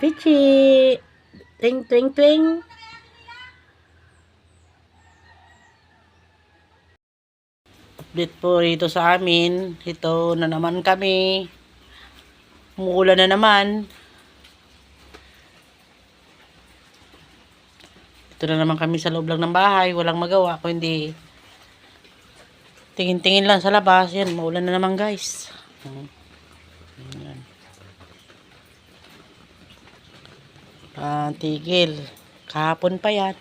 Pichi! Twing, twing, twing! Update po rito sa amin. Ito na naman kami. Umuulan na naman. Ito na naman kami sa loob lang ng bahay. Walang magawa kundi tingin-tingin lang sa labas. Yan, maulan na naman guys. Hmm. Ayan. Ah, tigil. Kahapon pa yan.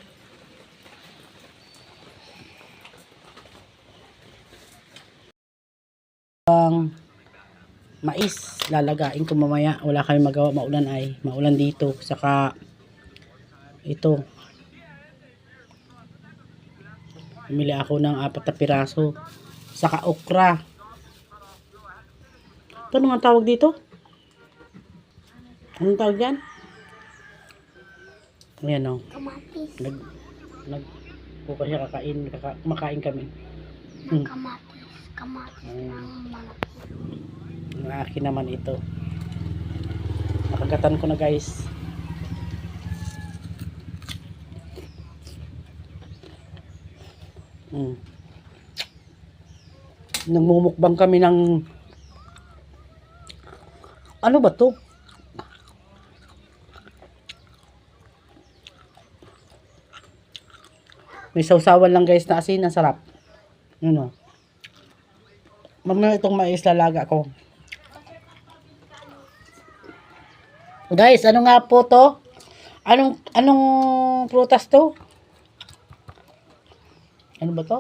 Ang mais lalagain ko mamaya wala kami magawa maulan ay maulan dito saka ito Bumili ako ng apat na piraso. Saka okra. Ito nga tawag dito? Anong tawag yan? Ayan o. Kamatis. Nag, nag, bukas siya kakain, kaka, kumakain kami. Hmm. Kamatis. Kamatis Ayan. ng malaki. Ang akin naman ito. Nakagatan ko na guys. Hmm. Nagmumukbang kami ng ano ba to? May sausawan lang guys na asin, ang sarap. Yun o. Mamaya itong mais lalaga ko. Guys, ano nga po to? Anong anong prutas to? Ano ba to?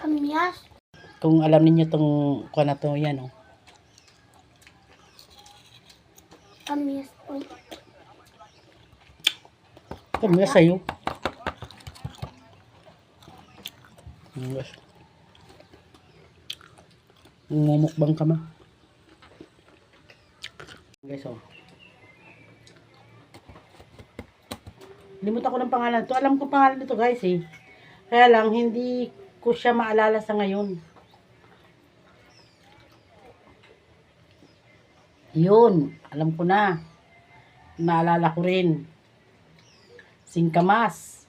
Kamyas. Kung alam niyo tong kuha na to, yan oh. Kamyas. Uy. Kami nga sa'yo. Yes. Ka ma. Guys, oh. Limutan ko ng pangalan to. Alam ko pangalan nito guys eh. Kaya lang, hindi ko siya maalala sa ngayon. Yun. Alam ko na. Naalala ko rin. Singkamas.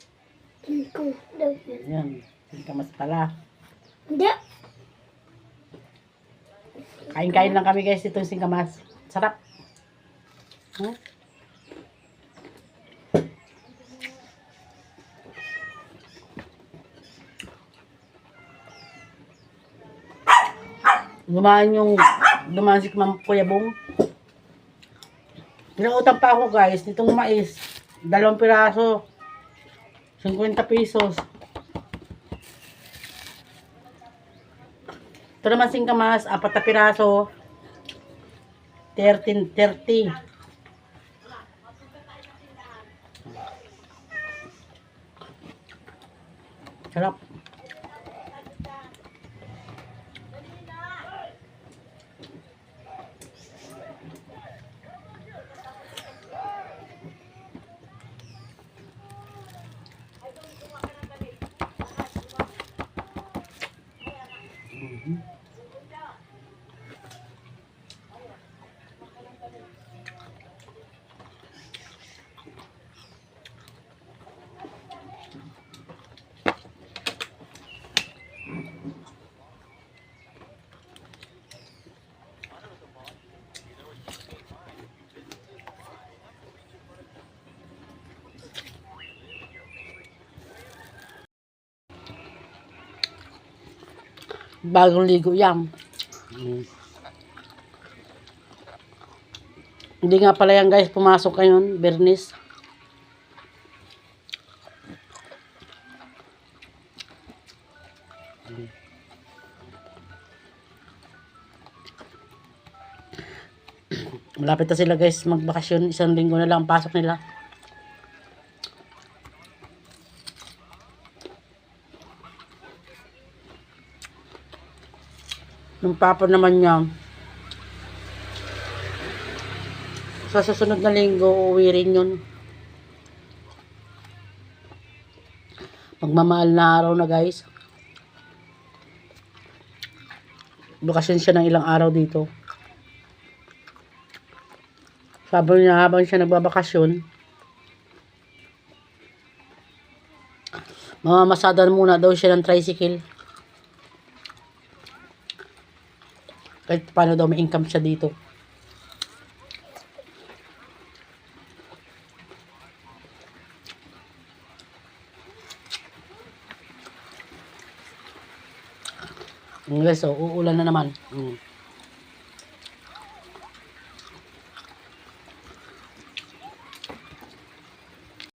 Ikaw daw yun. Yan. Singkamas pala. Hindi. Kain-kain lang kami guys itong singkamas. Sarap. Huh? Dumaan yung dumaan si Ma'am Kuya Bong. Pinautang pa ako guys nitong mais. Dalawang piraso. 50 pesos. Ito naman singkamas, apat na piraso. 13, 30. Sarap. Bagong ligo yan. Mm. Hindi nga pala yan guys, pumasok ngayon, Bernis. Malapit na sila guys magbakasyon. Isang linggo na lang ang pasok nila. Nung papa naman niya, sa susunod na linggo, uuwi rin yun. Magmamahal na araw na guys. Bakasyon siya ng ilang araw dito. Habang, niya, habang siya nagbabakasyon, mamamasada muna daw siya ng tricycle. Kahit paano daw may income siya dito. Guys, oh, uulan na naman. Mm.